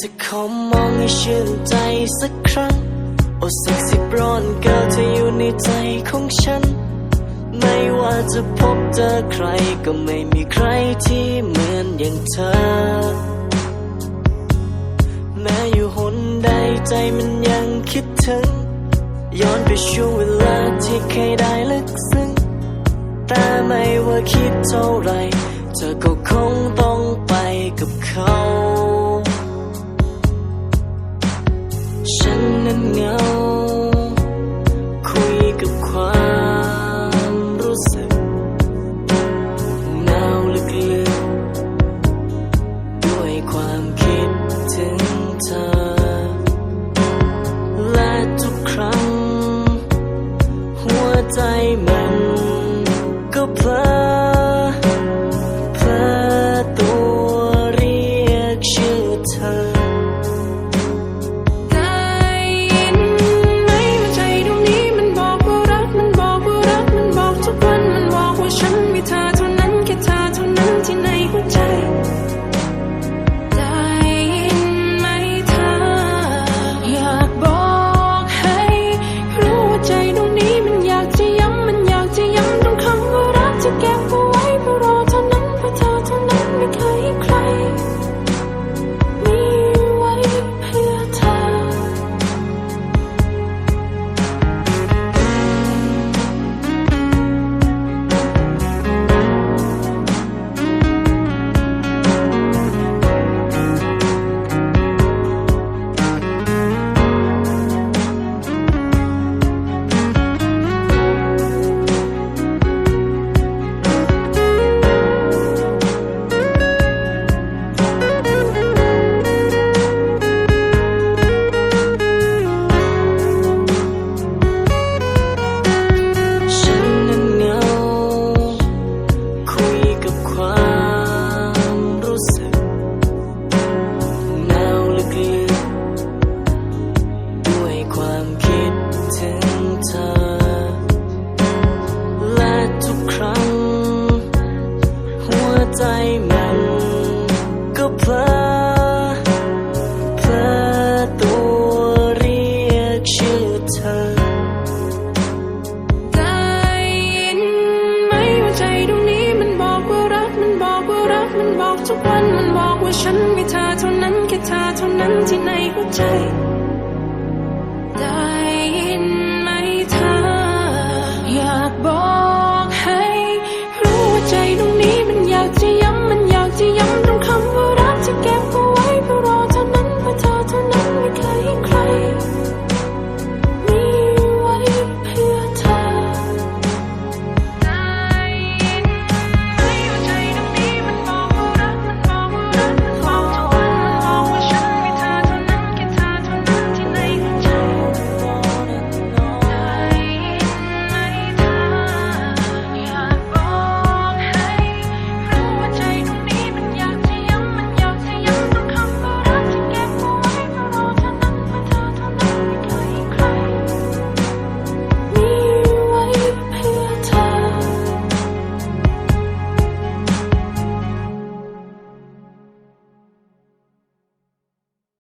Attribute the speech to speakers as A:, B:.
A: จะขอมองให้ชื่นใจสักครั้ง โอ้เซ็กซี่บร้อนเกิร์ลเธออยู่ในใจของฉัน ไม่ว่าจะพบเจอใครก็ไม่มีใครที่เหมือนอย่างเธอ แม้อยู่หนใดใจมันยังคิดถึง ย้อนไปช่วงเวลาที่เคยได้ลึกซึ้ง แต่ไม่ว่าคิดเท่าไร เธอก็คงต้องไปกับเขา
B: ทุกวันมันบอกว่าฉันมีเธอเท่านั้นแค่เธอเท่านั้นที่ในหัวใจ